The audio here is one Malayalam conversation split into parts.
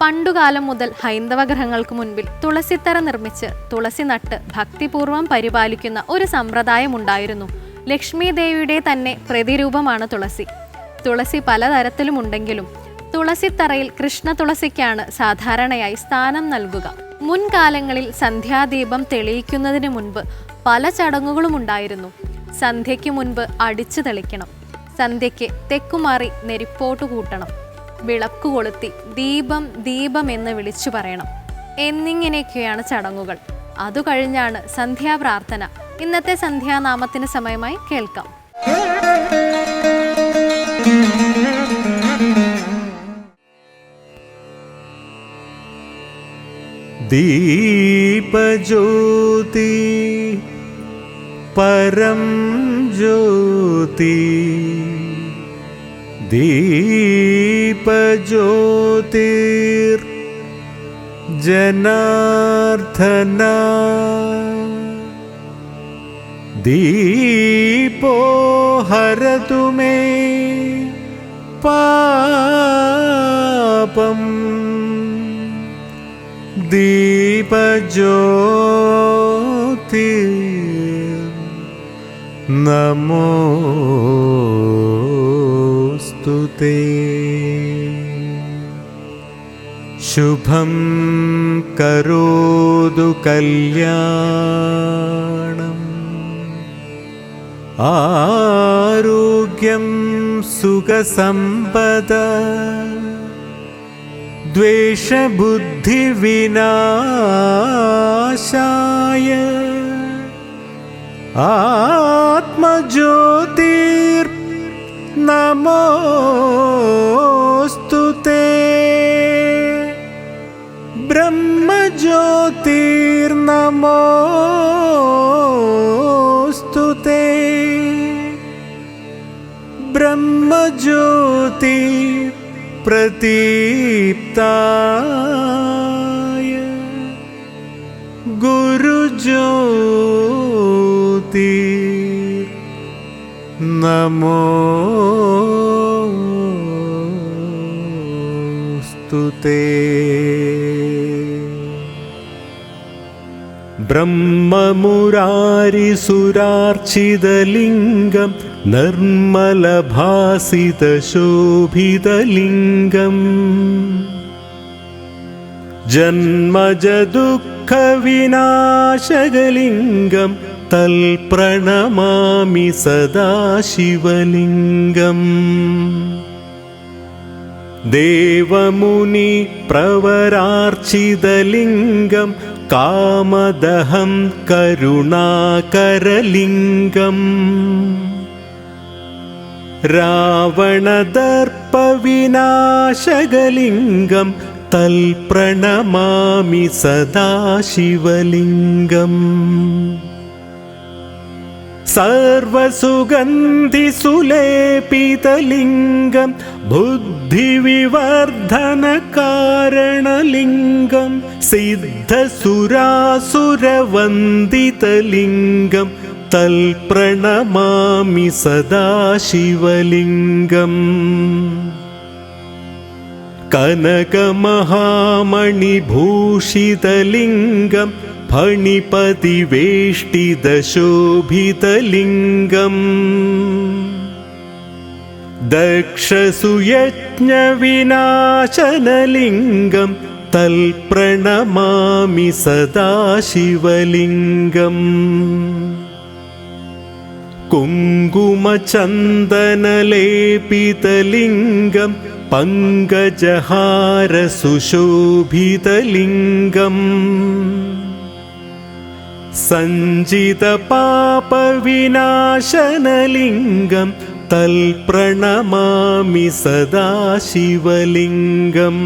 പണ്ടുകാലം മുതൽ ഹൈന്ദവ ഗ്രഹങ്ങൾക്ക് മുൻപിൽ തുളസിത്തറ നിർമ്മിച്ച് തുളസി നട്ട് ഭക്തിപൂർവം പരിപാലിക്കുന്ന ഒരു സമ്പ്രദായമുണ്ടായിരുന്നു. ലക്ഷ്മി ദേവിയുടെ തന്നെ പ്രതിരൂപമാണ് തുളസി. തുളസി പലതരത്തിലുമുണ്ടെങ്കിലും തുളസിത്തറയിൽ കൃഷ്ണ തുളസിക്കാണ് സാധാരണയായി സ്ഥാനം നൽകുക. മുൻകാലങ്ങളിൽ സന്ധ്യാദീപം തെളിയിക്കുന്നതിന് മുൻപ് പല ചടങ്ങുകളും ഉണ്ടായിരുന്നു സന്ധ്യയ്ക്ക് മുൻപ് അടിച്ചു തെളിക്കണം. സന്ധ്യയ്ക്ക് തെക്കുമാറി നെരിപ്പോട്ട് കൂട്ടണം. വിളക്ക് കൊളുത്തി ദീപം ദീപം എന്ന് വിളിച്ചു പറയണം. എന്നിങ്ങനെയൊക്കെയാണ് ചടങ്ങുകൾ. അതു കഴിഞ്ഞാണ് സന്ധ്യാപ്രാർത്ഥന. ഇന്നത്തെ സന്ധ്യാനാമത്തിന് സമയമായി കേൾക്കാം. ദീപജ്യോതി പരം ജ്യോതി ദീപജ്യോതിർ ജനാർദ്ദന. ദീപോ ഹരതു മേ പാപം. ദീപജ്യോതി നമോ नमोऽस्तु ते। शुभं करोतु कल्याणम्। आरोग्यं सुखसम्पदा। द्वेषबुद्धिविनाशाय आत्मज्योतिर्नमोऽस्तु ते। ब्रह्मज्योतिर्नमोऽस्तु ते। ब्रह्मज्योति प्रतीप्ताय गुरुज्योति नमो स्तुते। ब्रह्ममुरारिसुरार्चितलिङ्गं निर्मलभासितशोभितलिङ्गम् जन्मजदुःखविनाशगलिङ्गम् തൽപ്രണമാമി സദാശിവലിംഗം. ദേവമുനി പ്രവരാർച്ചിതലിംഗം കാമദഹം കരുണാകരലിംഗം. രാവണദർപ്പവിനാശകലിംഗം തൽപ്രണമാമി സദാശിവലിംഗം. सदा शिवलिङ्गम् सर्वसुगन्धिसुलेपितलिङ्गं बुद्धिविवर्धनकारणलिङ्गं सिद्धसुरासुरवन्दितलिङ्गं तल्प्रणमामि सदा शिवलिङ्गम् कनकमहामणिभूषितलिङ्गं फणिपतिवेष्टिदशोभितलिङ्गम्। दक्षसुयज्ञविनाशनलिङ्गं तल्प्रणमामि सदा शिवलिङ्गम् कुङ्कुमचन्दनलेपितलिङ्गं पङ्कजहारसुशोभितलिङ्गम् സഞ്ചിത പാപവിനാശനലിംഗം തൽപ്രണമാമി സദാശിവലിംഗം.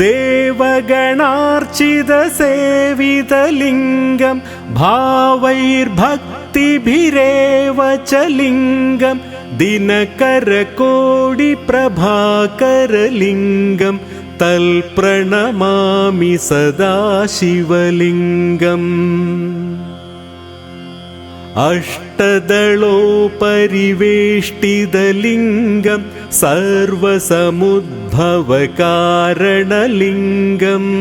ദേവഗണാർച്ചിത സേവിതലിംഗം ഭാവൈർഭക്തിഭിരേവ ച ലിംഗം ദിനകരകോടി പ്രഭാകരലിംഗം तल्प्रणमामि सदा शिवलिङ्गम् अष्टदलोपरिवेष्टितलिङ्गं सर्वसमुद्भवकारणलिङ्गम्।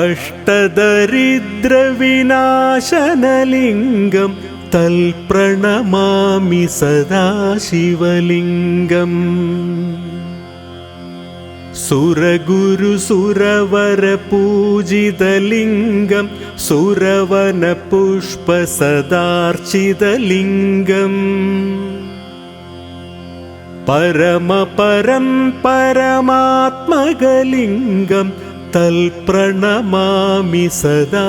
अष्टदरिद्रविनाशनलिङ्गं तल्प्रणमामि सदा शिवलिङ्गम् सुरगुरुसुरवरपूजितलिङ्गं सुरवनपुष्पसदार्चितलिङ्गम् परमपरं परमात्मकलिङ्गं तल्प्रणमामि सदा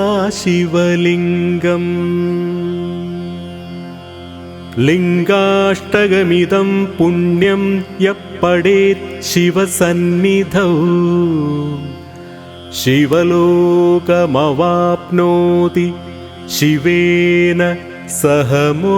शिवलिङ्गम् लिङ्गाष्टगमिदं पुण्यं यः पडेत् शिवसन्निधौ शिवलोकमवाप्नोति शिवेन सह मोदते